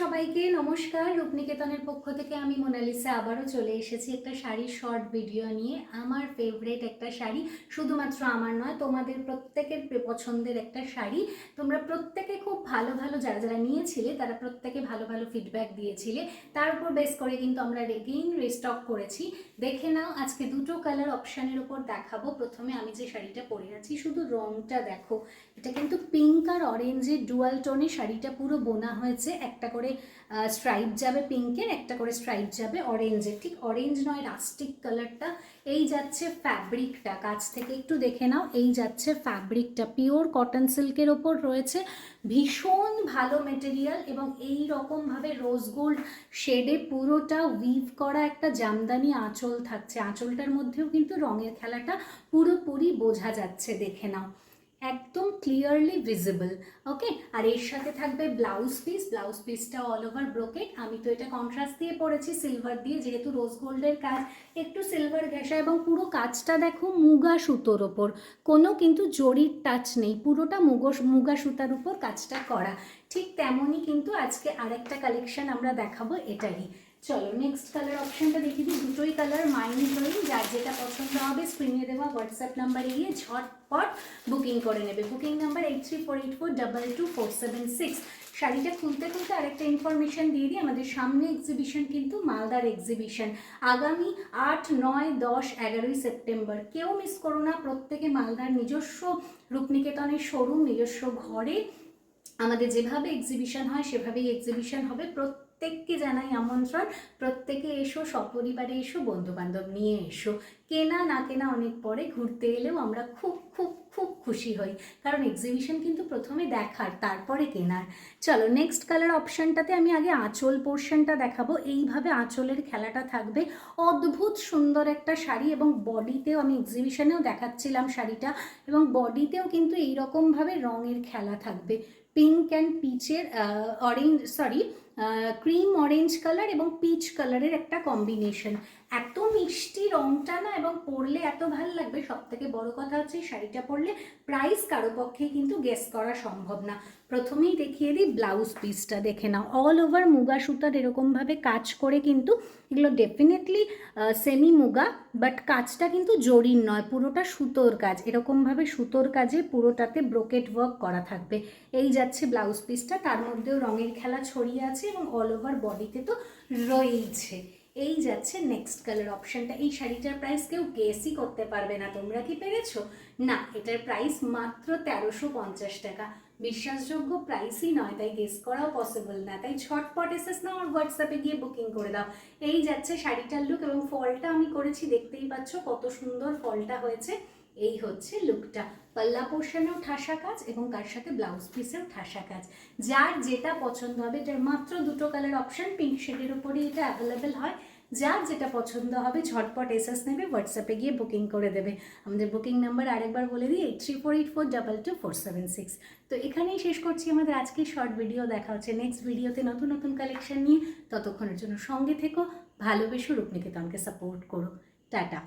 সবাইকে নমস্কার। রূপনিকেতনের পক্ষ থেকে আমি মোনালিসা আবারও চলে এসেছি একটা শাড়ির শর্ট ভিডিও নিয়ে। আমার ফেভারেট একটা শাড়ি। শুধুমাত্র আমার নয়, তোমাদের প্রত্যেকের পছন্দের একটা শাড়ি। তোমরা প্রত্যেকে খুব ভালো ভালো যারা যারা নিয়েছিলে, তারা প্রত্যেকে ভালো ভালো ফিডব্যাক দিয়েছিলে। তার উপর বেস করে কিন্তু আমরা রেগেইন রিস্টক করেছি। দেখে নাও, আজকে দুটো কালার অপশানের উপর দেখাবো। প্রথমে আমি যে শাড়িটা পরে আছি, শুধু রংটা দেখো। এটা কিন্তু পিঙ্ক আর অরেঞ্জের ডুয়াল টোনে শাড়িটা পুরো বোনা হয়েছে। একটা করে স্ট্রাইপ যাবে পিঙ্কের একটা করে স্ট্রাইপ যাবে অরেঞ্জের ঠিক অরেঞ্জ নয় রাস্টিক কালারটা এই যাচ্ছে ফ্যাব্রিকটা কাছ থেকে একটু দেখে নাও, এই যাচ্ছে ফ্যাব্রিকটা পিওর কটন সিল্কের ওপর রয়েছে। ভীষণ ভালো মেটেরিয়াল এবং এই রকমভাবে রোজ গোল্ড শেডে পুরোটা উইভ করা একটা জামদানি আঁচল থাকছে। আঁচলটার মধ্যেও কিন্তু রঙের খেলাটা পুরোপুরি বোঝা যাচ্ছে, দেখে নাও। একদম ক্লিয়ারলি ভিজিবল ওকে আর এর সাথে থাকবে ব্লাউজ পিস ব্লাউজ পিসটা অল ওভার ব্রোকেট আমি তো এটা কন্ট্রাস্ট দিয়ে পরেছি সিলভার দিয়ে। যেহেতু রোজ গোল্ডের কাজ, একটু সিলভার ঘেঁষা এবং পুরো কাজটা দেখো মুগা সুতোর ওপর। কোনো কিন্তু জরির টাচ নেই, পুরোটা মুগো, মুগা সুতার উপর কাজটা করা। ঠিক তেমনই কিন্তু আজকে আরেকটা কালেকশন আমরা দেখাবো এটারই। চলো নেক্সট কালার অপশনটা দেখিয়ে দিই। দুটোই কালার মাইন্ড ড্রয়িং যার যেটা পছন্দ হবে স্ক্রিনে দেওয়া হোয়াটসঅ্যাপ নাম্বারে গিয়ে ঝটপট বুকিং করে নেবে। Booking number eight three four eight four double two four seven six শাড়িটা খুলতে খুলতে আরেকটা ইনফরমেশন দিয়ে দিই। আমাদের সামনে এক্সিবিশন কিন্তু মালদার এক্সিবিশন আগামী আট, নয়, দশ, এগারোই সেপ্টেম্বর। কেউ মিস করো না, প্রত্যেকে মালদার নিজস্ব রূপনিকেতনের শোরুম নিজস্ব ঘরে। আমাদের যেভাবে এক্সিবিশন হয়, সেভাবেই এক্সিবিশন হবে। প্রত্যেককে জানাই আমন্ত্রণ। প্রত্যেকে এসো সপরিবারে এসো বন্ধু বান্ধব নিয়ে এসো। কেনা না কেনা অনেক পরে ঘুরতে এলেও আমরা খুব খুব খুব খুশি হই। কারণ এক্সিবিশন কিন্তু প্রথমে দেখার, তারপরে কেনার। চলো নেক্সট কালার অপশানটাতে আমি আগে আঁচল পোর্শনটা দেখাবো। এইভাবে আঁচলের খেলাটা থাকবে। অদ্ভুত সুন্দর একটা শাড়ি এবং বডিতেও আমি এক্সিবিশনেও দেখাচ্ছিলাম শাড়িটা এবং বডিতেও কিন্তু এইরকমভাবে রঙের খেলা থাকবে। পিঙ্ক অ্যান্ড পিচের orange sorry cream orange colour এবং পিচ কালারের একটা কম্বিনেশন এত মিষ্টি রংটা না এবং পরলে এত ভালো লাগবে সব থেকে বড় কথা হচ্ছে শাড়িটা পরলে প্রাইস কারও পক্ষে কিন্তু গেস করা সম্ভব না। প্রথমেই দেখিয়ে দিই ব্লাউজ পিসটা দেখে নাও। অল ওভার মুগা সুতার এরকমভাবে কাজ করে কিন্তু এগুলো ডেফিনেটলি সেমি মুগা বাট কাজটা কিন্তু জরির নয়, পুরোটা সুতোর কাজ। এরকমভাবে সুতোর কাজে পুরোটাতে ব্রোকেট ওয়ার্ক করা থাকবে। এই যাচ্ছে ব্লাউজ পিসটা তার মধ্যেও রঙের খেলা ছড়িয়ে আছে। এবং অল ওভার বডিতে তো রয়েইছে। এই যাচ্ছে নেক্সট কালার অপশনটা এই শাড়িটার প্রাইস কেউ গেসই করতে পারবে না। তোমরা কি পেরেছ? না, এটার প্রাইস মাত্র তেরোশো পঞ্চাশ টাকা। বিশ্বাসযোগ্য প্রাইসই নয়, তাই গেস করাও পসিবল না। তাই ছটপট এসেস না আমার হোয়াটসঅ্যাপে গিয়ে বুকিং করে দাও। এই যাচ্ছে শাড়িটার লুক এবং ফলটা আমি করেছি। দেখতেই পাচ্ছ কত সুন্দর ফলটা হয়েছে। এই হচ্ছে লুকটা পাল্লা পোর্শনেও ঠাসা কাজ এবং তার সাথে ব্লাউজ পিসেও ঠাসা কাজ। যার যেটা পছন্দ হবে এটার মাত্র দুটো কালার অপশন পিঙ্ক শেডের উপরেই এটা অ্যাভেলেবেল হয়। যার যেটা পছন্দ হবে, ঝটপট এসএস নেবে হোয়াটসঅ্যাপে গিয়ে বুকিং করে দেবে। আমাদের বুকিং নাম্বার আরেকবার বলে দিই eight three four eight four double two four seven six তো এখানেই শেষ করছি আমাদের আজকের শর্ট ভিডিও দেখা হচ্ছে নেক্সট ভিডিওতে নতুন নতুন কালেকশন নিয়ে। ততক্ষণের জন্য সঙ্গে থেকো, ভালোবেসো রূপনিকেতনকে সাপোর্ট করো। টাটা।